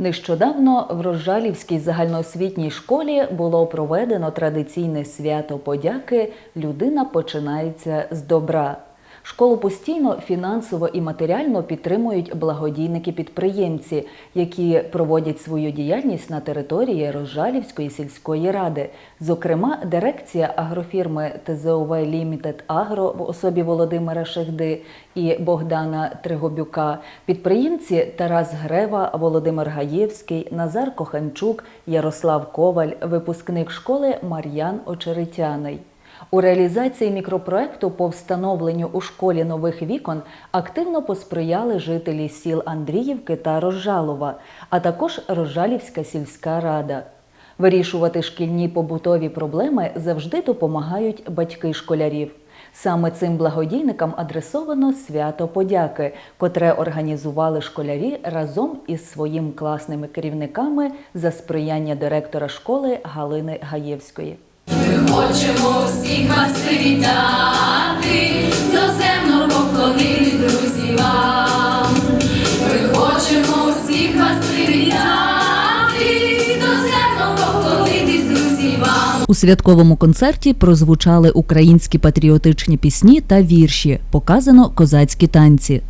Нещодавно в Розжалівській загальноосвітній школі було проведено традиційне свято подяки Людина починається з добра. Школу постійно фінансово і матеріально підтримують благодійники-підприємці, які проводять свою діяльність на території Розжалівської сільської ради. Зокрема, дирекція агрофірми ТЗОВ Лімітед Агро в особі Володимира Шехди і Богдана Тригобюка, підприємці Тарас Грева, Володимир Гаєвський, Назар Коханчук, Ярослав Коваль, випускник школи Мар'ян Очеретяний. У реалізації мікропроекту по встановленню у школі нових вікон активно посприяли жителі сіл Андріївки та Розжалова, а також Розжалівська сільська рада. Вирішувати шкільні побутові проблеми завжди допомагають батьки школярів. Саме цим благодійникам адресовано свято подяки, котре організували школярі разом із своїм класними керівниками за сприяння директора школи Галини Гаєвської. Хочемо всіх вас привітати, доземно поклонити друзі вам. Ми хочемо всіх вас привітати, доземно поклонитись друзі вам. У святковому концерті прозвучали українські патріотичні пісні та вірші, показано козацькі танці.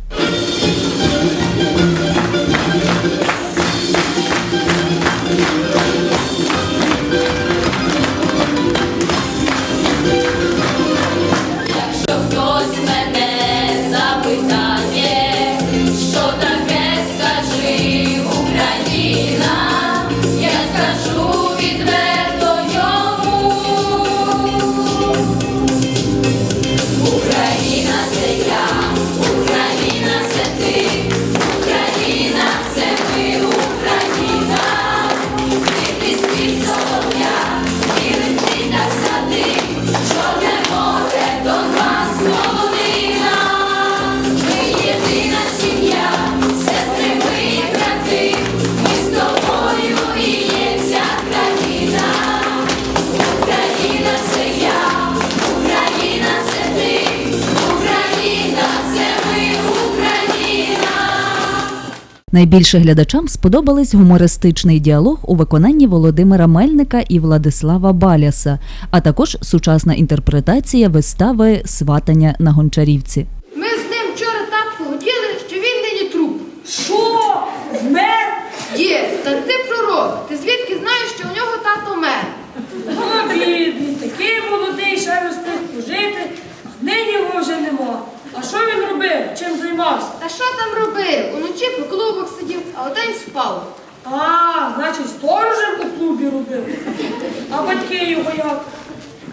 Найбільше глядачам сподобались гумористичний діалог у виконанні Володимира Мельника і Владислава Баляса, а також сучасна інтерпретація вистави Сватання на гончарівці. Ми з ним вчора так погоділи, що він нині труп. Що? Змер? Є, та ти пророк. Ти звідки знаєш, що у нього тато мер? О, бідний, такий молодий, ще не встиг пожити, а нині його вже нема. А що він робив? Чим займався? Та що там робив? Уночі по клубах сидів, а вдень спав. А, значить, сторожем у клубі робив. А батьки його як?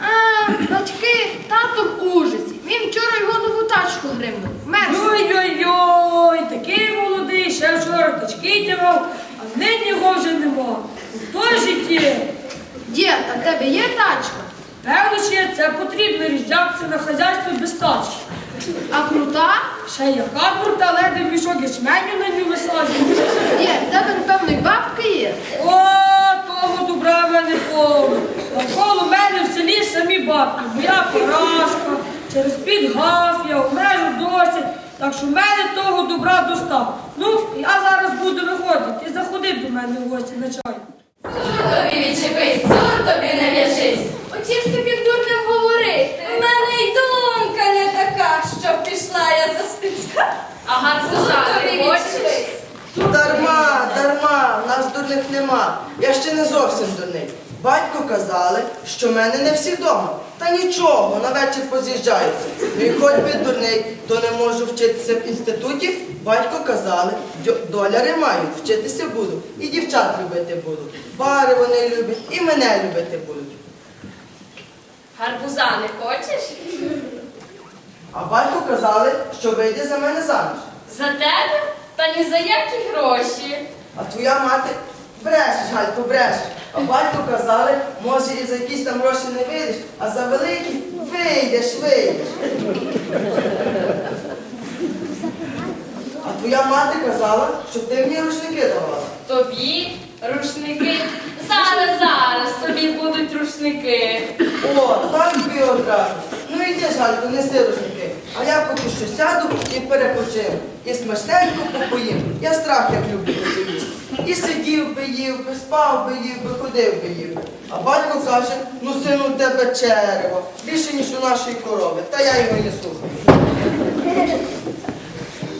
А, батьки, тато в ужасі. Він вчора його нову тачку гримнув. Мерз. Ой-ой-ой, такий молодий, ще вчора тачки тягав, а нині його вже нема. Хто житті? Дід, а в тебе є тачка? Певно, ще це потрібно ріжджатися на хазяйство без тачки. А крута? Ще яка крута леди в мішок ячменю на ню висаджує. Дід, в тебе, напевно, й бабки є. О, того добра в мене повно. Навколо мене в селі самі бабки. Моя поразка, через підгаф'я, в межу досі. Так що в мене того добра достав. Ну, я зараз буду виходити і заходи до мене в гості на чай. Цур тобі відчепись, цур тобі не в'яжись. Отім з таким дурним говорити. У мене й думка не така, що пішла я за стицька. Ага, Тобі слухати хочеш? Дарма, дарма, в нас дурних нема. Я ще не зовсім дурний. Батько казали, що в мене не всі вдома. Та нічого, на вечір поз'їжджаються. Ну і хоч би дурний, то не можу вчитися в інституті. Батько казали, доляри мають, вчитися буду. І дівчат любити буду. Бари вони люблять, і мене любити будуть. Гарбуза не хочеш? А батько казали, що вийде за мене заміж. За тебе? Та ні за які гроші. А твоя мати брешеш, Галько, брешеш. А батько казали, може і за якісь там гроші не вийдеш, а за великі вийдеш, вийдеш. А твоя мати казала, щоб ти мені рушники давала. Тобі рушники. Зараз, зараз тобі будуть рушники. О, так тобі одразу. Ну йди, Галько, неси рушники. А я поки що сяду і перепочину. І смачненько попоїм. Я страх як люблю поїсти. І сидів би їв би, спав би їв би, ходив би їв. А батько каже, ну сину, у тебе черево, більше, ніж у нашої корови. Та я його не слухаю.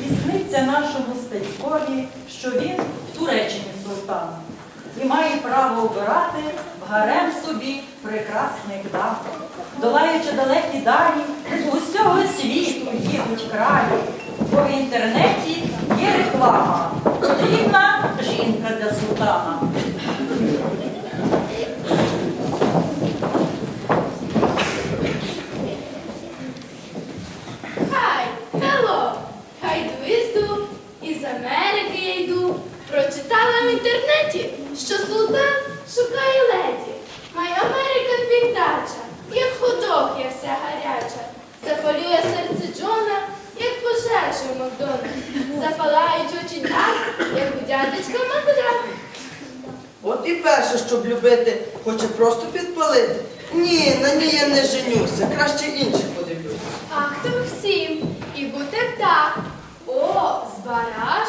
Вісниця нашому стецькові, що він в Туреччині султан і має право обирати в гарем собі прекрасних дам. Долаючи далекі далі, усього світу їдуть краї, бо в інтернеті є реклама. Потрібна жінка для султана. Хай, hello, хай йду ізду, із Америки я йду. Прочитала в інтернеті, що султан шукає леді. Май Америка піддача, як ходок я вся гаряча. Запалює серце Джона, як пожежа в Макдональдс. Запалають очі так, як у дядечка Макдак. От і перше, щоб любити, хоче просто підпалити. Ні, на ній я не женюся, краще інших подивлюся. Ах, то всім. І бути так. О, збараж?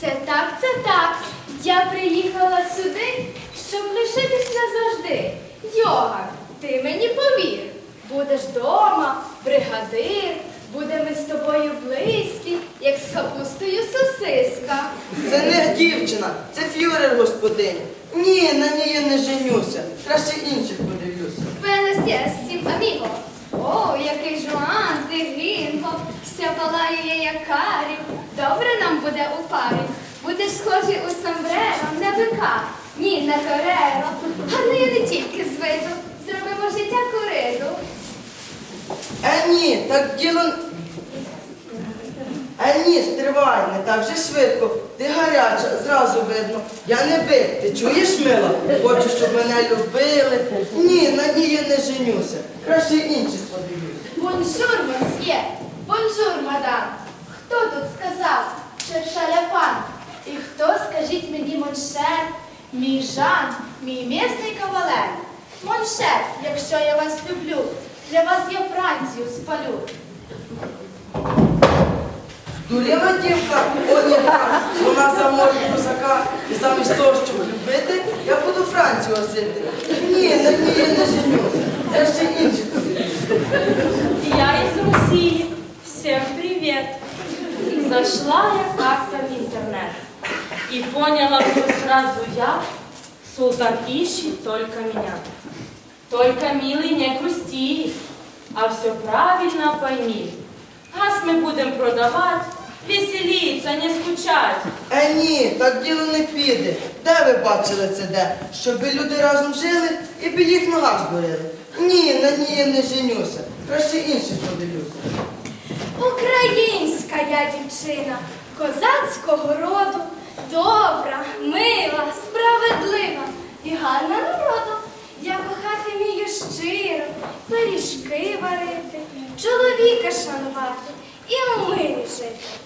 Це так, це так. Я приїхала сюди, щоб лишитись назавжди. Йога, ти мені повір. Будеш дома, бригадир, будемо з тобою близькі, як з капустою сосиска. Це не дівчина, це фюрер господиня. Ні, на ній я не женюся, краще інших подивлюся. Buenos días, сім аміго. О, який жуан, ти грінго, вся палає як карі. Добре нам буде у парі. Будеш схожий у сомбреро на бика. Ні, на кореро. Гарний я не тільки з виду. Е, ні, так діло. Е, ні, стривай, не так вже швидко. Ти гаряча, зразу видно. Я не бит, ти чуєш, мила? Хочу, щоб мене любили. Ні, на ній я не женюся. Краще інших подивлюся. Бонжур, мосьє. Бонжур, мадам. Хто тут сказав, що шаляпан? І хто, скажіть мені, моншер, мій Жан, мій місний кавалер? Моншер, якщо я вас люблю, для вас я Францію спалю. Дуріла дівка, о, яка, вона замовить козака, і замість того, щоб любити, я буду Францію осити. Ні, ній я не женюся. Краще інших подивлюся. Я из России. Всем привет. Зашла я как-то в интернет и поняла, что сразу я, султан ищет только меня. Только, милый, не грусти, а все правильно пойми. Газ мы будем продавать, веселиться, не скучать. Е, ні, так діло не піде. Де ви бачили це де? Щоб люди разом жили і під їх ногах зборили. Ні, на ній я не женюся. Краще інше подивлюся. Українська я дівчина, козацького роду, добра, мила, справедлива і гарна чоловіка шанувати і у мирі жити.